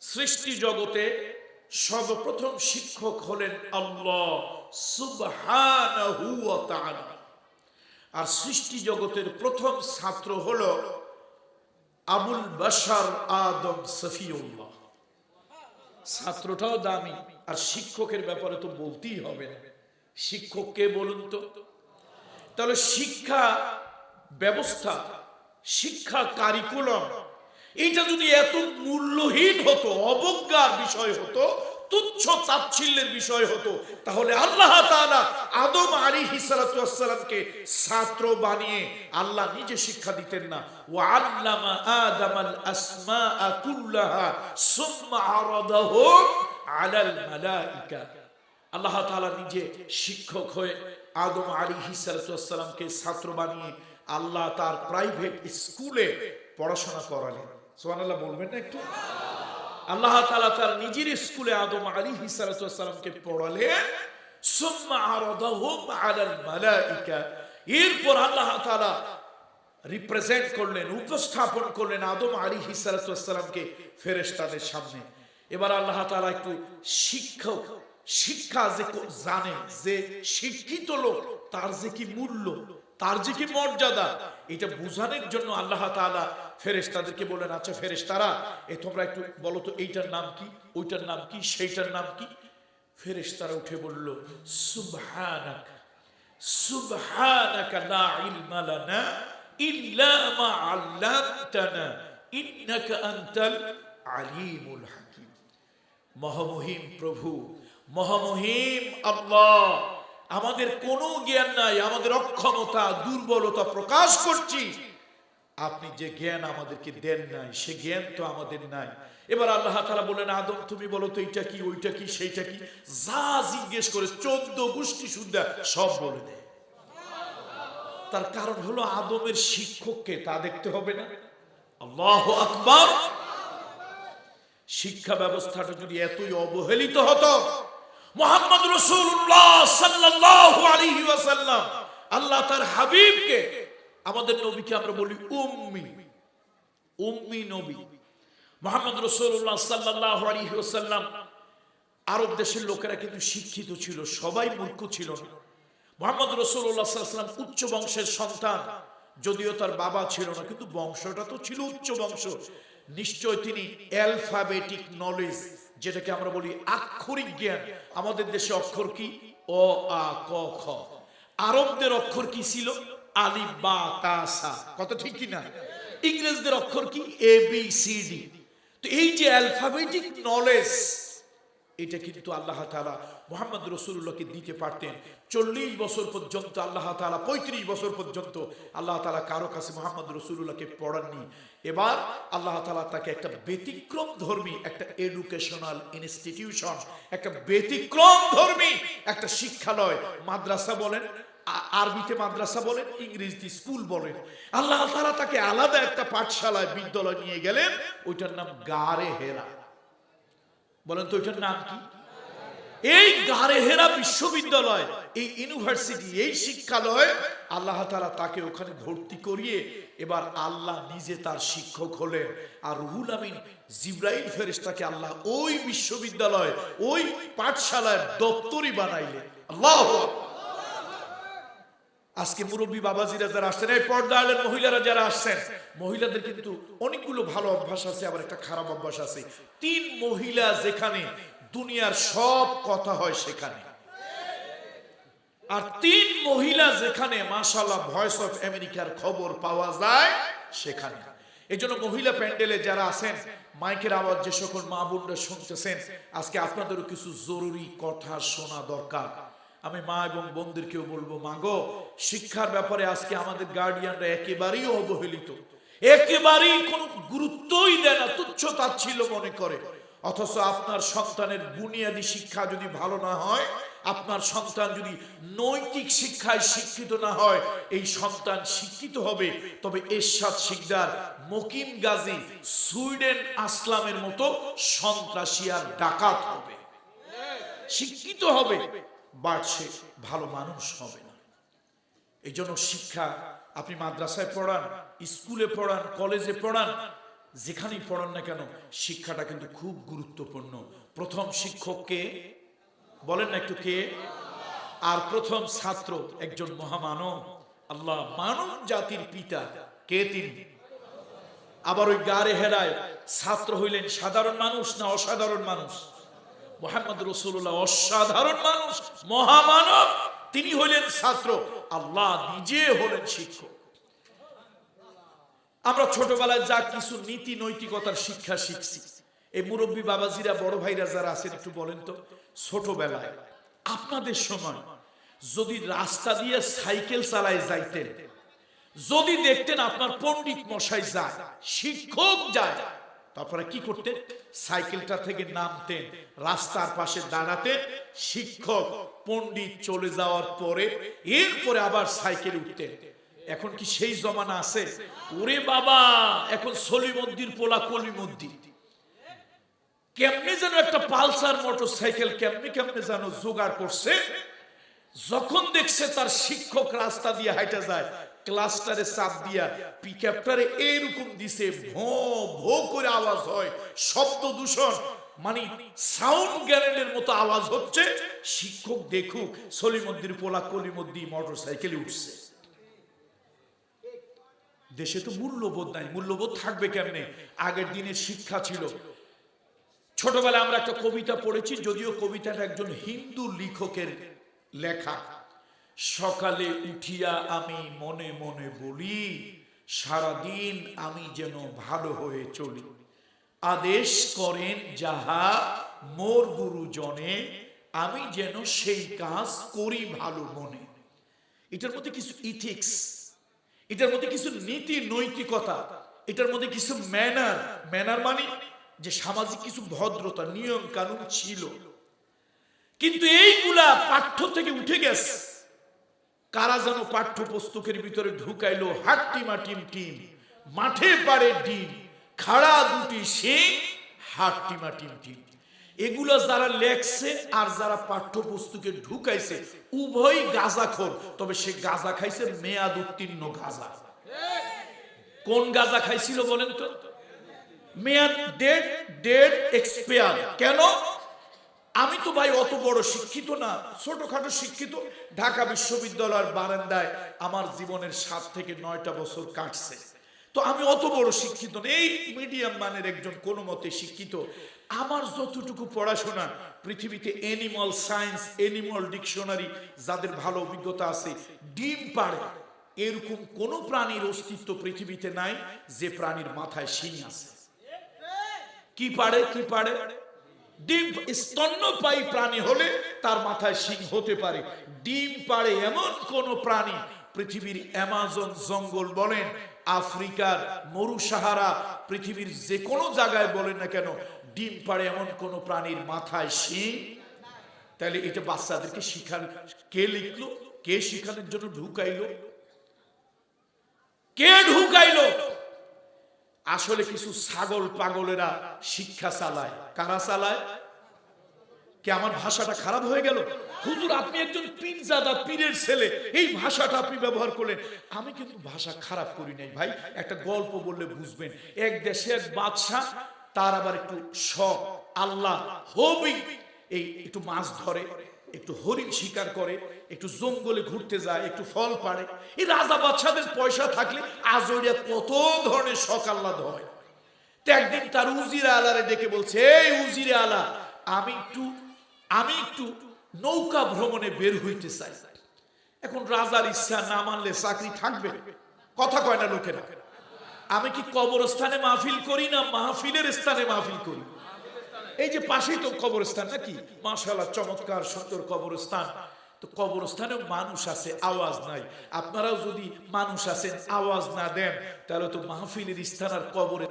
সৃষ্টি জগতে সর্বপ্রথম শিক্ষক হলেন আল্লাহ সুবহানাহু আর সৃষ্টি জগতের প্রথম ছাত্র হল আবুল বাশার আদম সফিউল্লাহ। ছাত্রটাও দামি। আর শিক্ষকের ব্যাপারে তো বলতেই হবে না। শিক্ষক কে বলুন তো? তাহলে শিক্ষা ব্যবস্থা শিক্ষা কারিকুলাম এটা যদি এত মূল্যহীন হতো, অবজ্ঞার বিষয় হতো, তুচ্ছ তাচ্ছিল্যের বিষয় হতো, তাহলে আল্লাহ আদম আলী হিসালাতামকে ছাত্র বানিয়ে আল্লাহ নিজে শিক্ষা দিতেন না। ও আল্লামা আল্লাহ তাআলা নিজে শিক্ষক হয়ে আদম আলী হিসালাতামকে ছাত্র বানিয়ে আল্লাহ তার প্রাইভেট স্কুলে পড়াশোনা করালেন। সোহানাল্লাহ বলবেন না একটু। আল্লাহ তাআলা তার নিজের স্কুলে আদম আলী হিসালাতামকে পড়ালেন এরপর আল্লাহ তাআলা রিপ্রেজেন্ট করলেন, উপস্থাপন করলেন আদম আলী হিসালাতামকে ফেরেশতাদের সামনে। এবার আল্লাহ তাআলা একটু শিক্ষক, শিক্ষা যে জানে, যে শিক্ষিত লোক, তার যে কি মূল্য তার যে কি মর্যাদা, এটা বোঝানোর জন্য আল্লাহ তাআলা ফেরেশতাদেরকে বলেন আচ্ছা ফেরেশতারা, এ তোমরা একটু বলো তো, এইটার নাম কি, ওইটার নাম কি, সেইটার নাম কি? ফেরেশতারা উঠে বলল, সুবহানাক, সুবহানাকা লা ইলমা লানা ইল্লা মা আল্লামতানা, ইন্নাকা আনতাল আলিমুল হাকিম। মহামহিম প্রভু, মহামহিম আল্লাহ। আমাদের কোনো জ্ঞান নাই, আমাদের অক্ষমতা, দুর্বলতা প্রকাশ করছি। আপনি যে জ্ঞান আমাদেরকে দেন নাই, সে জ্ঞান তো আমাদের নাই। এবার আল্লাহ তাআলা বলেন আদম, তুমি বলো তো এইটা কি, ওইটা কি, সেইটা কি? যা জিজ্ঞেস করে চোদ্দ গোষ্ঠী শুদ্ধা সব বলে দেয়। তার কারণ হলো আদমের শিক্ষককে তা দেখতে হবে না। আল্লাহ আকবার। শিক্ষা ব্যবস্থাটা যদি এতই অবহেলিত হতো মোহাম্মদ রসুল্লাহ আলাইহি ওয়াসাল্লাম। আল্লাহ তার হাবিবকে, আমাদের নবীকে আমরা বলি উম্মি। উম্মি নবী। মোহাম্মদ রসুল্লাহ সাল্লাল্লাহু আলাইহি ওয়াসাল্লাম, আরব দেশের লোকেরা কিন্তু শিক্ষিত ছিল, সবাই মূর্খ ছিল না। মোহাম্মদ রসুল্লাহ সাল্লাম উচ্চ বংশের সন্তান, যদিও তার বাবা ছিল না, কিন্তু বংশটা তো ছিল উচ্চ বংশ। নিশ্চয় তিনি অ্যালফাবেটিক নলেজ যেটাকে আমরা বলি আক্ষরিক জ্ঞান। আমাদের দেশে অক্ষর কি? অ, আ, ক, খ। আরবদের অক্ষর কি ছিল? আলি বা, তা, সা। কত ঠিক কি না ইংরেজদের অক্ষর কি? A, B, C, D. তো এই যে অ্যালফাবেটিক নলেজ এটা কিন্তু আল্লাহ তালা মোহাম্মদ রসুল্লাহকে দিতে পারতেন। চল্লিশ বছর পর্যন্ত আল্লাহ তালা পঁয়ত্রিশ বছর পর্যন্ত আল্লাহ তালা কারও কাছে মোহাম্মদ রসুল্লাহকে পড়াননি। এবার আল্লাহ তালা তাকে একটা ব্যতিক্রম ধর্মী, একটা এডুকেশনাল ইনস্টিটিউশন একটা ব্যতিক্রম ধর্মী একটা শিক্ষালয়, মাদ্রাসা বলেন আরবিতে মাদ্রাসা বলেন, ইংরেজিতে স্কুল বলেন। আল্লাহ তালা তাকে আলাদা একটা পাঠশালায়, বিদ্যালয় নিয়ে গেলেন, ওইটার নাম গারে হেরা। বলেন তো ওইটার নাম কি? এই গারেহেরা বিশ্ববিদ্যালয়, এই ইউনিভার্সিটি, এই শিক্ষালয়, আল্লাহ তারা তাকে ওখানে ভর্তি করিয়ে এবার আল্লাহ নিজে তার শিক্ষক হলেন। আর রুহুল আমিন জিব্রাইল ফেরেস্তাকে আল্লাহ ওই বিশ্ববিদ্যালয়, ওই পাঠশালায় দপ্তরই বানাইলেন। আল্লাহ আজকে মুরব্বী বাবাজিরা যারা আসছেন, এই পর্দা আলের মহিলারা যারা আসছেন, মহিলাদের কিন্তু অনেকগুলো ভালো অভ্যাস আছে, আবার একটা খারাপ অভ্যাস আছে। তিন মহিলা যেখানে দুনিয়ার সব কথা হয় সেখানে। আর তিন মহিলা যেখানে মাশাল্লাহ ভয়েস অফ আমেরিকার খবর পাওয়া যায় সেখানে। এই জন্য মহিলা প্যান্ডেলে যারা আছেন, মাইকের আওয়াজ যে সকল মা বোনরা শুনতেছেন, আজকে আপনাদেরও কিছু জরুরি কথা শোনা দরকার। আমি মা এবং বোনদেরকেও বলব, মা গো, শিক্ষার ব্যাপারে আজকে আমাদের গার্ডিয়ানরা একেবারেই অবহেলিত। একেবারেই কোনো গুরুত্বই দেয় না, তুচ্ছ তাচ্ছিল্য মনে করে। অথচ আপনার সন্তানের বুনিয়াদী শিক্ষা যদি ভালো না হয়, আপনার সন্তান যদি নৈতিক শিক্ষায় শিক্ষিত না হয়, এই সন্তান শিক্ষিত হবে। তবে এরশাদ শিকদার, মকিম গাজী, সুইডেন আসলামের মতো সন্ত্রাসী আর ডাকাত হবে। শিক্ষিত হবে। সে ভালো মানুষ হবে না। এই জন্য শিক্ষা আপনি মাদ্রাসায় পড়ান, স্কুলে পড়ান, কলেজে পড়ান, যেখানেই পড়ান না কেন, শিক্ষাটা কিন্তু খুব গুরুত্বপূর্ণ। প্রথম শিক্ষককে বলেন না একটু কে? আর প্রথম ছাত্র একজন মহামানব। আল্লাহ মানব জাতির পিতা। কে তিনি? আবার ওই গারে হেরায় ছাত্র হইলেন সাধারণ মানুষ না অসাধারণ মানুষ? মোহাম্মদ রসুল্লাহ অসাধারণ মানুষ, মহামানব। তিনি হইলেন ছাত্র। আল্লাহ নিজে হলেন শিক্ষক। আমরা ছোটবেলায় যা কিছু নীতি নৈতিকতার শিক্ষা শিখছি। এই মুরব্বী বাবাজিরা, বড় ভাইরা যারা আছেন, একটু বলেন তো, ছোটবেলায়, আপনাদের সময় যদি রাস্তা দিয়ে সাইকেল চালায় যাইতেন, যদি দেখতেন আপনার পণ্ডিত মশাই যায়, শিক্ষক যায় তারপরে কি করতেন? সাইকেলটা থেকে নামতেন, রাস্তার পাশে দাঁড়াতেন। শিক্ষক, পণ্ডিত চলে যাওয়ার পরে এরপরে আবার সাইকেল উঠতেন। এখন কি সেই জমানা আছে? ওরে বাবা, এখন সলিমদ্দির পোলা কলিমদ্দি কেমনি যেন একটা পালসার মোটর সাইকেল কেমনি কেমনি যেন জোগাড় করছে। যখন দেখছে তার শিক্ষক রাস্তা দিয়ে হাইটা যায় ক্লাস্টারে চাপ দিয়া পিকআপটারে এরকম দিছে, ভো ভো করে আওয়াজ হয়, শব্দ দূষণ। মানে সাউন্ড গ্যারেন্ডের মতো আওয়াজ হচ্ছে, শিক্ষক দেখুক সলিমদ্দির পোলা কলিমদ্দি মোটর সাইকেলে উঠছে। দেশে তো মূল্যবোধ নাই, মূল্যবোধ থাকবে কেমনে? আগের দিনের শিক্ষা ছিল। ছোটবেলায় আমরা একটা কবিতা পড়েছি, যদিও কবিতাটা একজন হিন্দু লেখকের লেখা। সকালে উঠিয়া আমি মনে মনে বলি, সারাদিন আমি যেন ভালো হয়ে চলি। আদেশ করেন, যাহা মোর গুরুজনে, আমি যেন সেই কাজ করি ভালো মনে। এটার মধ্যে কিছু ইথিক্স এটার মধ্যে কিছু নীতি নৈতিকতা, এটার মধ্যে কিছু ম্যানার ম্যানার মানে যে সামাজিক কিছু ভদ্রতা, নিয়ম কানুন ছিল। কিন্তু এইগুলা পাঠ্য থেকে উঠে গেছে। কারা যেন পাঠ্য পুস্তকের ভিতরে ঢুকাইলো হাট্টিমা টিম টিম, মাঠে পারে ডিম, খাড়া দুটি সিং হাট্টিমা টিম টিম। এগুলো যারা লেখছে আর যারা পাঠ্য পুস্তকে ঢুকাইছে, উভয় গাজাখোর, তবে সে গাজা খাইছে মেয়াদ উত্তীর্ণ গাজা। কোন গাজা খাইছিল বলেন তো? মেয়াদ ডেট ডেট এক্সপায়ার কেন? আমি তো ভাই অত বড় শিক্ষিত না, ছোটখাটো শিক্ষিত। ঢাকা বিশ্ববিদ্যালয়ের বারান্দায় আমার জীবনের সাত থেকে নয়টা বছর কাটছে। তো আমি অত বড় শিক্ষিত এই মিডিয়াম মানের একজন কোনো মতে শিক্ষিত। আমার যতটুকু পড়াশোনা, পৃথিবীতে এনিমাল সায়েন্স এনিমাল ডিকশনারি যাদের ভালো অভিজ্ঞতা আছে, ডিম পাড়ে, এরকম কোন প্রাণীর অস্তিত্ব পৃথিবীতে নাই যে প্রাণীর মাথায় শিং আছে। কি পারে কি পারে ডিম স্তন্যপায়ী প্রাণী হলে তার মাথায় শিং হতে পারে। ডিম পারে এমন কোন প্রাণী, পৃথিবীর অ্যামাজন জঙ্গল বলেন, আফ্রিকার মরু সাহারা পৃথিবীর যে কোনো জায়গায় বলেন না কেন ডিম পাড়ে এমন কোন প্রাণীর মাথায় শিং? তাহলে এটা বাচ্চাদেরকে শিখান কে লিখলো? কে শিখানোর জন্য ঢুকাইলো? কে ঢুকাইলো? আসলে কিছু ছাগল পাগলেরা শিক্ষা চালায়। কারা চালায়? কি আমার ভাষাটা খারাপ হয়ে গেল? হুজুর, আপনি একজন পীরজাদা, পীরের ছেলে। এই ভাষাটা আপনি ব্যবহার করলেন। আমি কিন্তু ভাষা খারাপ করি নাই ভাই। একটা গল্প বললে বুঝবেন। এক দেশে এক বাদশাহ, তার আবার একটু শখ। আল্লাহ হবি। এই একটু মাছ ধরে, একটু হরিণ শিকার করে। একটু জঙ্গলে ঘুরতে যায়, একটু ফল পাড়ে। এই রাজা বাচ্চাদের পয়সা থাকলে আজরিয়া কত ধরনের আল্লাহ হয়। তো একদিন তার উজিরে আলারে ডেকে বলছে, এই উজিরে আলা, আমি একটু আমি একটু নৌকা ভ্রমণে বের হইতে চাই। এখন রাজার ইচ্ছা না মানলে চাকরি থাকবে। কথা কয় না লোকেরা। আমি কি কবরস্থানে মাহফিল করি না মাহফিলের স্থানে মাহফিল করি? এই যে পাশেই তো কবরস্থান নাকি? মাশাআল্লাহ, চমৎকার সুন্দর কবরস্থান। তো কবরস্থানে মানুষ আছে, আওয়াজ নাই। আপনারাও যদি মানুষ আছেন, আওয়াজ না দেন, তাহলে তো মাহফিলের স্থান আর কবরে